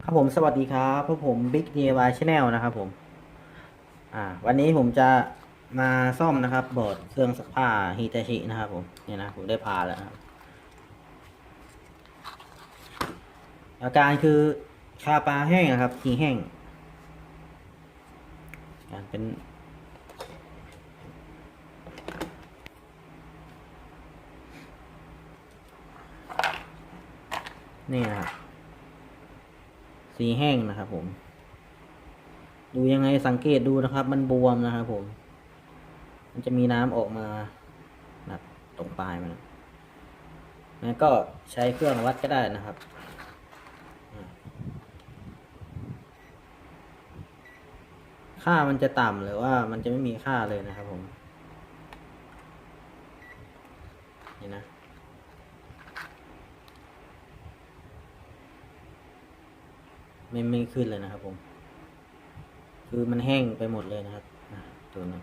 ครับผมสวัสดีครับพวกผม Big DIY Channel นะครับผมอ่าวันนี้ผมจะมาซ่อมนะครับบอร์ดเครื่องซักผ้า Hitachi นะครับผมเนี่ยนะผมได้พาแล้วครับอาการคือคาปลาแห้งนะครับทีแห้งอ่าเป็นนี่นะครับ สีแห้งนะครับผม ดูยังไงสังเกตดูนะครับ มันบวมนะครับผม มันจะมีน้ำออกมานะตรงปลายมันแล้วก็ใช้เครื่องวัดก็ได้นะครับค่ามันจะต่ำหรือว่ามันจะไม่มีค่าเลยนะครับผม นี่นะ ไม่ไม่ขึ้นเลยนะครับ ผม คือมันแห้งไปหมดเลยนะครับตัวนี้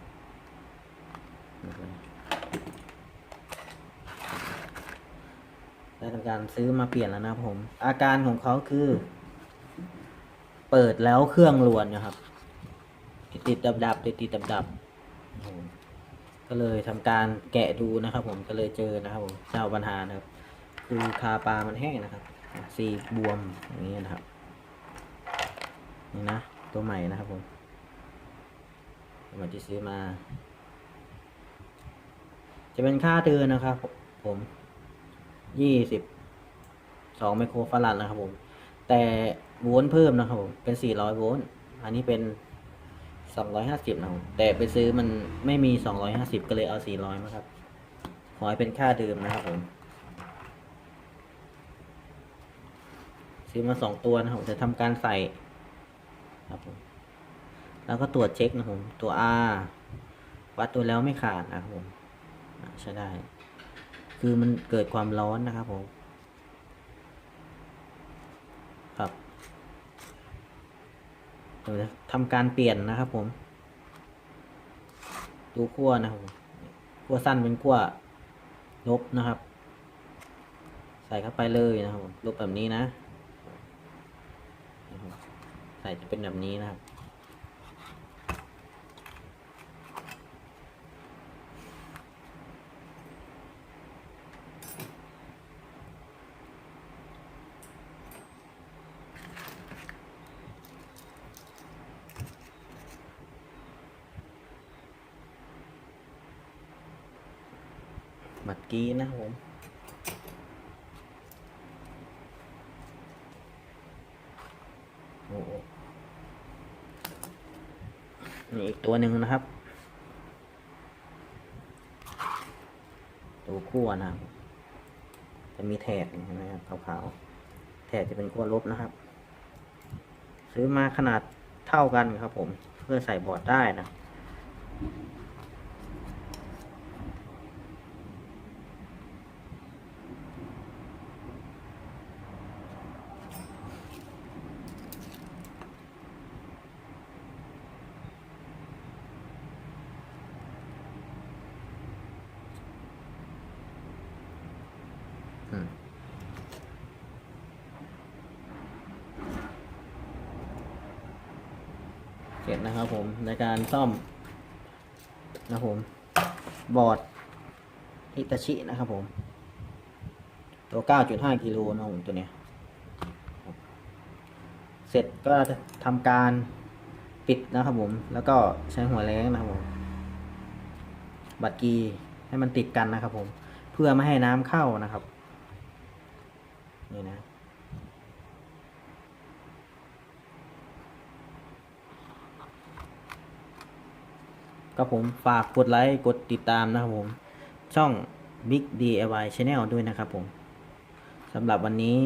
ได้ทำการซื้อมาเปลี่ยนแล้วนะครับผม อาการของเขาคือ เปิดแล้วเครื่องรวนนะครับ ติดติดดับดับติดติดดับดับก็เลยทำการแกะดูนะครับ ผมก็เลยเจอนะครับ ผมเจ้าปัญหานะครับ คือคาปลามันแห้งนะครับ สีบวมอย่างนี้นะครับ นี่นะ ตัวใหม่นะครับผมตัวใหม่ที่ซื้อมา จะเป็นค่าเตือนนะครับ ผมยี่สิบสองไมโครฟารัดนะครับผม แต่โวลต์เพิ่มนะครับผมเป็นสี่ร้อยโวลต์อันนี้เป็นสองร้อยห้าสิบนะครับ แต่ไปซื้อมันไม่มีสองร้อยห้าสิบก็เลยเอาสี่ร้อยมาครับ ขอให้เป็นค่าเดิมนะครับผมซื้อมาสองตัวนะครับจะทำการใส่ ครับผมแล้วก็ตรวจเช็คนะผมตัว R วัดตัวแล้วไม่ขาดนะครับผมใช้ได้ คือมันเกิดความร้อนนะครับผมครับเดี๋ยวจะทำการเปลี่ยนนะครับผมดูขั้วนะครับขั้วสั้นเป็นขั้วลบนะครับ ใส่เข้าไปเลยนะครับลบแบบนี้นะ ใส่จะเป็นแบบนี้นะครับบัตรกี้ นี่อีกตัวหนึ่งนะครับ ตัวขั้วนะครับ จะมีแถบเห็นไหมครับขาวๆแถบจะเป็นขั้วลบนะครับ ซื้อมาขนาดเท่ากันครับผม เพื่อใส่บอร์ดได้นะ เสร็จนะครับผมในการซ่อม นะผมบอร์ดฮิตาชินะครับผม ตัว 9.5 กิโลนะผมตัวเนี้ย เสร็จก็จะทำการปิดนะครับผม แล้วก็ใช้หัวแรงนะครับผม บัตรกีให้มันติดกันนะครับผม เพื่อไม่ให้น้ำเข้านะครับ นี่นะก็ผมฝากกดไลค์ กดติดตามนะครับผม ช่อง Big DIY Channel ด้วยนะครับผมสำหรับวันนี้